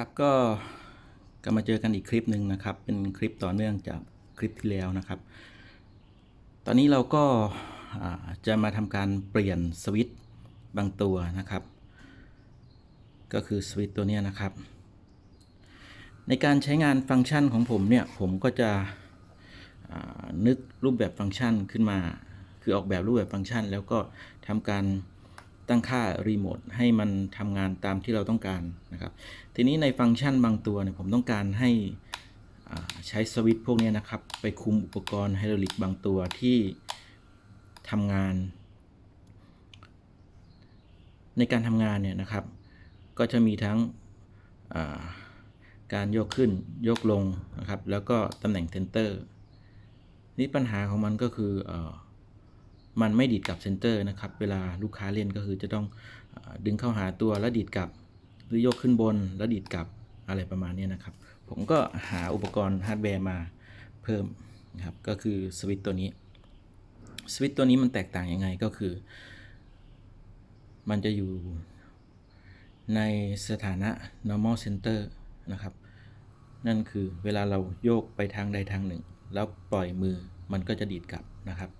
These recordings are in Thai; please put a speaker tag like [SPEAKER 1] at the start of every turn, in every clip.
[SPEAKER 1] ครับก็กลับมาเจอกันอีกคลิปหนึ่งนะครับ เป็นคลิปต่อเนื่องจากคลิปที่แล้วนะครับ ตอนนี้เราก็าจะมาทำการเปลี่ยนสวิตช์บางตัวนะครับ ก็คือสวิตช์ตัวนี้นะครับ ในการใช้งานฟังก์ชันของผมเนี่ยผมก็จะนึกรูปแบบฟังก์ชันขึ้นมา คือออกแบบรูปแบบฟังก์ชัน แล้วก็ทำการ ตั้งค่ารีโมทให้มันทำงานตามที่เราต้องการนะครับ ทีนี้ในฟังก์ชันบางตัวเนี่ยผมต้องการให้ใช้สวิตช์พวกนี้นะครับ ไปคุมอุปกรณ์ไฮดรอลิกบางตัวที่ทำงาน ในการทำงานเนี่ยนะครับ ก็จะมีทั้งาการยกขึ้นยกลงนะครับ แล้วก็ตำแหน่งเซนเตอร์ นี่ปัญหาของมันก็คืออ มันไม่ดีดกลับเซนเตอร์นะครับ เวลาลูกค้าเล่นก็คือจะต้องดึงเข้าหาตัวแล้วดีดกลับ หรือยกขึ้นบนแล้วดีดกลับอะไรประมาณนี้นะครับ ผมก็หาอุปกรณ์ฮาร์ดแวร์มาเพิ่มนะครับก็คือสวิตตัวนี้สวิตตัวนี้มันแตกต่างยังไงก็คือ มันจะอยู่ในสถานะ normal center นะครับ นั่นคือเวลาเราโยกไปทางใดทางหนึ่ง แล้วปล่อยมือมันก็จะดีดกลับนะครับ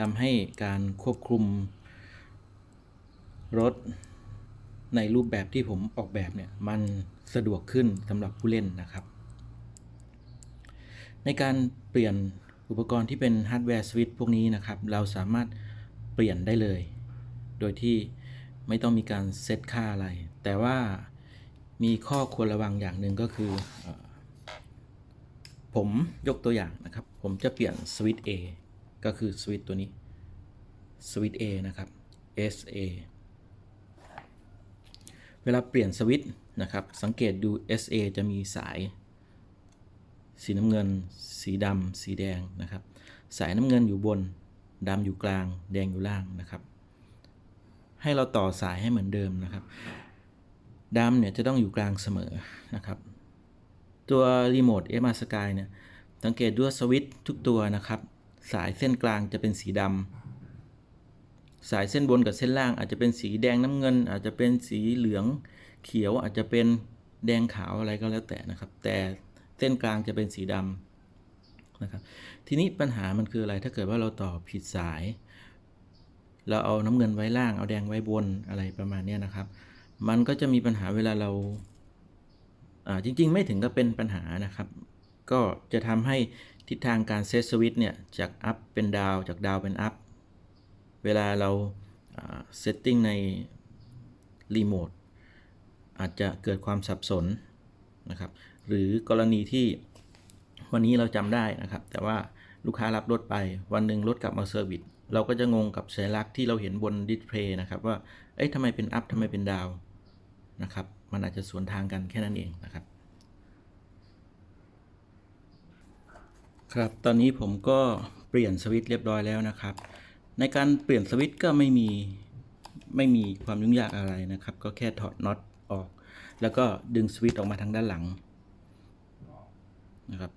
[SPEAKER 1] ทำให้การควบคุมรถในรูปแบบที่ผมออกแบบเนี่ยมันสะดวกขึ้นสำหรับผู้เล่นนะครับ ในการเปลี่ยนอุปกรณ์ที่เป็นฮาร์ดแวร์สวิตช์พวกนี้นะครับ เราสามารถเปลี่ยนได้เลย โดยที่ไม่ต้องมีการเซตค่าอะไร แต่ว่ามีข้อควรระวังอย่างหนึ่งก็คือเออผมยกตัวอย่างนะครับ ผมจะเปลี่ยนสวิตช์ A ก็คือสวิตตัวนี้สวิต A นะครับ SA เวลาเปลี่ยนสวิตนะครับ สังเกตดู SA จะมีสาย สีน้ำเงิน สีดำ สีแดงนะครับ สายน้ำเงินอยู่บนดำอยู่กลาง แดงอยู่ล่างนะครับ ให้เราต่อสายให้เหมือนเดิมนะครับดำเนี่ยจะต้องอยู่กลางเสมอนะครับ ตัวรีโมท m r Sky เนี่ย สังเกตด้วยสวิตทุกตัวนะครับ สายเส้นกลางจะเป็นสีดำสายเส้นบนกับเส้นล่าง อาจจะเป็นสีแดงน้ำเงิน อาจจะเป็นสีเหลืองเขียวอาจจะเป็นแดงขาวอะไรก็แล้วแต่นะครับ แต่เส้นกลางจะเป็นสีดำนะครับ ทีนี้ปัญหามันคืออะไรถ้าเกิดว่าเราต่อผิดสาย เราเอาน้ำเงินไว้ล่างเอาแดงไว้บนอะไรประมาณนี้นะครับ มันก็จะมีปัญหาเวลาเราอ่าจริง ๆ ไม่ถึงกับเป็นปัญหานะครับ ก็จะทำให้ ทิศทางการเซตสวิตช์เนี่ยจากอัพเป็นดาวจากดาวเป็นอัพเวลาเราเซตติ้งในรีโมทอาจจะเกิดความสับสนนะครับ หรือกรณีที่วันนี้เราจำได้นะครับ แต่ว่าลูกค้ารับรถไปวันหนึ่งรถกลับมาเซอร์วิสเราก็จะงงกับสัญลักษณ์ที่เราเห็นบนดิสเพย์นะครับ ว่า เอ๊ะทำไมเป็นอัพทำไมเป็นดาวนะครับ มันอาจจะสวนทางกันแค่นั้นเองนะครับ ครับตอนนี้ผมก็เปลี่ยนสวิตช์เรียบร้อยแล้วนะครับ ในการเปลี่ยนสวิตช์ก็ไม่มีไม่มีความยุ่งยากอะไรนะครับ ก็แค่ถอดน็อตออก แล้วก็ดึงสวิตช์ออกมาทางด้านหลังนะครับ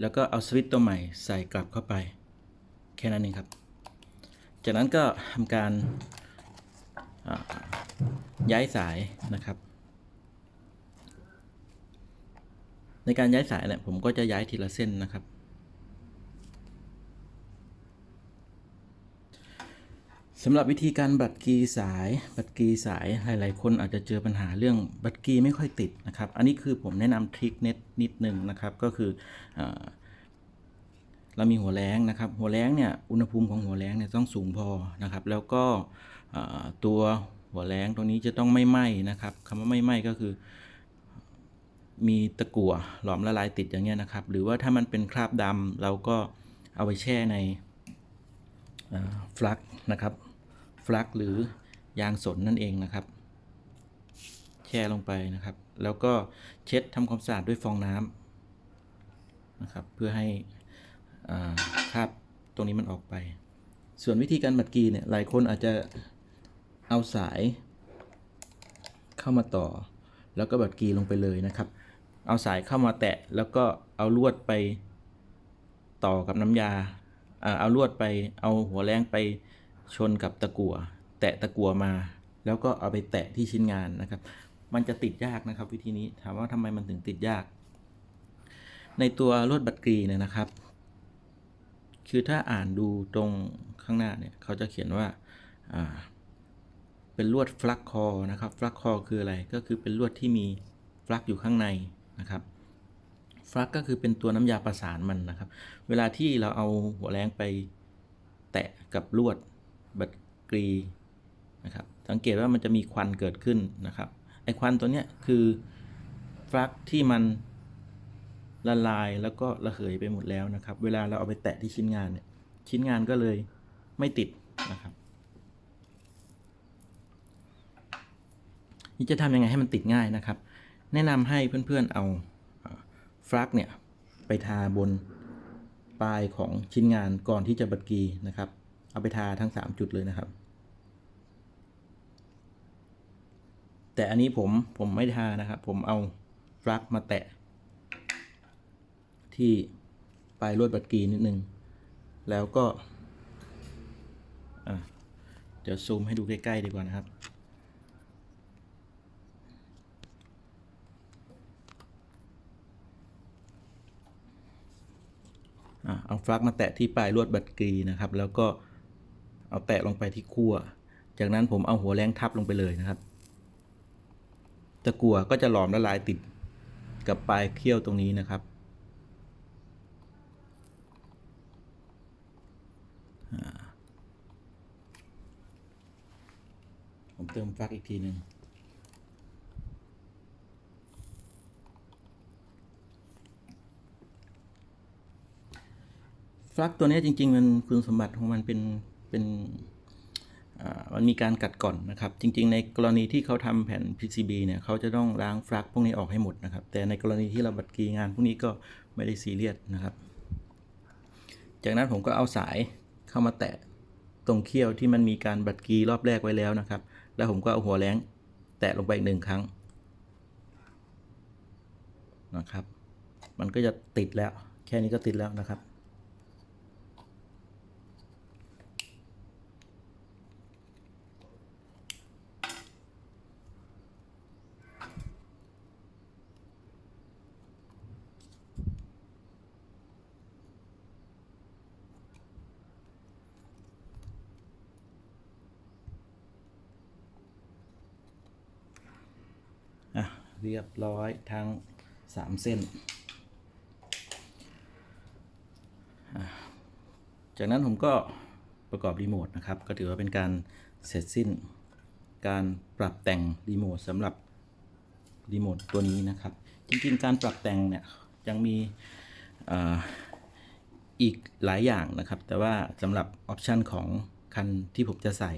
[SPEAKER 1] แล้วก็เอาสวิตช์ตัวใหม่ใส่กลับเข้าไป แค่นั้นเองครับ จากนั้นก็ทำการย้ายสายนะครับ ในการย้ายสายเนี่ยผมก็จะย้ายทีละเส้นนะครับ สำหรับวิธีการบัตรกีสายบัตรกีสายหลาย ๆ คนอาจจะเจอปัญหาเรื่องบัตรกีไม่ค่อยติดนะครับ อันนี้คือผมแนะนำทริคเน็ตนิดหนึ่งนะครับ ก็คืออเรามีหัวแรงนะครับ หัวแรงเนี่ยอุณหภูมิของหัวแรงเนี่ยต้องสูงพอนะครับ แล้วก็ตัวหัวแรงตรงนี้จะต้องไม่ไหม้นะครับคำว่าไม่ไหม้ก็คือ มีตะกั่วหลอมละลายติดอย่างเงี้ยนะครับ หรือว่าถ้ามันเป็นคราบดำเราก็เอาไปแช่ในฟลักนะครับฟลักหรือยางสนนั่นเองนะครับ แช่ลงไปนะครับ แล้วก็เช็ดทำความสะอาดด้วยฟองน้ำนะครับ เพื่อให้คราบตรงนี้มันออกไป ส่วนวิธีการบัดกีเนี่ยหลายคนอาจจะเอาสายเข้ามาต่อ แล้วก็บัดกีลงไปเลยนะครับ เอาสายเข้ามาแตะ แล้วก็เอาลวดไปต่อกับน้ำยาอ่าเอาลวดไป เอาหัวแรงไปชนกับตะกั่ว แตะตะกั่วมา แล้วก็เอาไปแตะที่ชิ้นงานนะครับ มันจะติดยากนะครับ วิธีนี้ ถามว่าทำไมมันถึงติดยาก ในตัวลวดบัตรกรีเนี่ยนะครับ คือถ้าอ่านดูตรงข้างหน้าเนี่ย เขาจะเขียนว่า เป็นลวดฟลักคอนะครับ ฟลักคอคืออะไร ก็คือเป็นลวดที่มีฟลักอยู่ข้างใน นะครับฟลักก็คือเป็นตัวน้ำยาประสานมันนะครับ เวลาที่เราเอาหัวแรงไปแตะกับลวดบัดกรีนะครับ สังเกตว่ามันจะมีควันเกิดขึ้นนะครับไอควันตัวเนี้ยคือฟลักที่มันละลายแล้วก็ระเหยไปหมดแล้วนะครับ เวลาเราเอาไปแตะที่ชิ้นงานเนี่ยชิ้นงานก็เลยไม่ติดนะครับนี่จะทำยังไงให้มันติดง่ายนะครับ แนะนำให้เพื่อนๆเอาฟลักเนี่ยไปทาบนปลายของชิ้นงานก่อนที่จะบัดกีนะครับ เอาไปทาทั้ง 3 จุดเลยนะครับ แต่อันนี้ผมผมไม่ทานะครับ ผมเอาฟลักมาแตะ ที่ปลายลวดบัดกีนิดนึง แล้วก็อะเดี๋ยวซูมให้ดูใกล้ ๆ ดีกว่านะครับ เอาฟลักมาแตะที่ปลายลวดบัดกรีนะครับ แล้วก็เอาแตะลงไปที่ขั้ว จากนั้นผมเอาหัวแรงทับลงไปเลยนะครับตะกั่วก็จะหลอมละลายติดกับปลายเขี้ยวตรงนี้นะครับ ผมเติมฟลักอีกทีหนึ่ง ลักตัวนี้จริง ๆ มันคุณสมบัติของมันเป็นเป็นมันมีการกัดก่อนนะครับ จริง ๆ ในกรณีที่เขาทำแผ่น PCB เนี่ยเขาจะต้องล้างฟลักพวกนี้ออกให้หมดนะครับ แต่ในกรณีที่เราบัดกีงานพวกนี้ก็ไม่ได้ซีเรียสนะครับ จากนั้นผมก็เอาสายเข้ามาแตะตรงเขี้ยวที่มันมีการบัดกีรอบแรกไว้แล้วนะครับ แล้วผมก็เอาหัวแรงแตะลงไปอีกหนึ่งครั้งนะครับ มันก็จะติดแล้ว แค่นี้ก็ติดแล้วนะครับ อะ เรียบร้อยทั้ง 3 เส้น จากนั้นผมก็ประกอบรีโมทนะครับ ก็ถือว่าเป็นการเสร็จสิ้น การปรับแต่งรีโมทสำหรับรีโมทตัวนี้นะครับ จริงๆ การปรับแต่งเนี่ยยังมีอีกหลายอย่างนะครับ แต่ว่าสำหรับออปชันของคันที่ผมจะใส่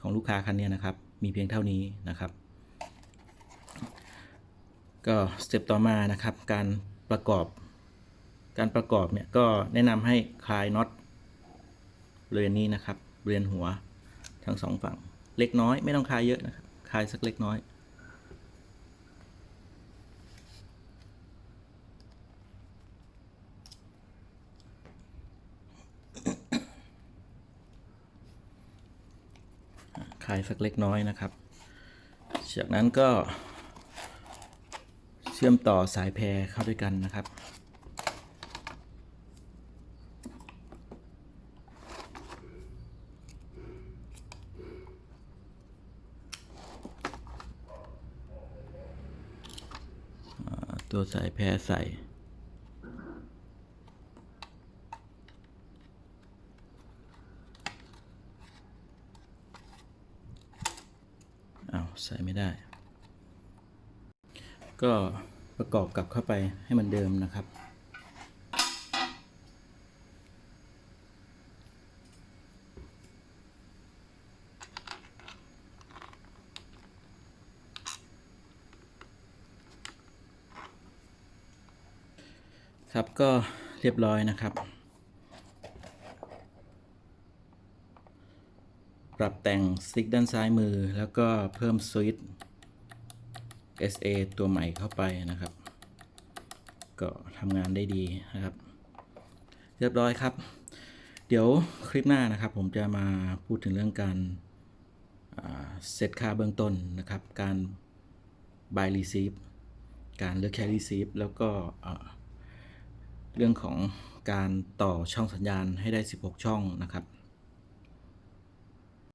[SPEAKER 1] ของลูกค้าคันเนี้ยนะครับ มีเพียงเท่านี้นะครับ ก็สเต็ปต่อมานะครับการประกอบ การประกอบเนี่ยก็แนะนำให้คลายน็อตบริเวณนี้นะครับบริเวณหัวทั้งสองฝั่งเล็กน้อยไม่ต้องคลายเยอะนะครับคลายสักเล็กน้อยคลายสักเล็กน้อยนะครับ จากนั้นก็ ชื่อมต่อสายแพรเข้าด้วยกันนะครับ ตัวสายแพรใส่อ้าวใส่ไม่ได้ ก็ ประกอบกลับเข้าไปให้มันเดิมนะครับ ครับก็เรียบร้อยนะครับ ปรับแต่งสติ๊กด้านซ้ายมือแล้วก็เพิ่มสวิตช์ SA ตัวใหม่เข้าไปนะครับ ก็ทำงานได้ดีนะครับ เรียบร้อยครับ เดี๋ยวคลิปหน้านะครับ ผมจะมาพูดถึงเรื่องการเซตค่าเบื้องต้นนะครับ การ buy receive การเลือกแค่ receive แล้วก็เอ่อเรื่องของการต่อช่องสัญญาณให้ได้ 16 ช่องนะครับ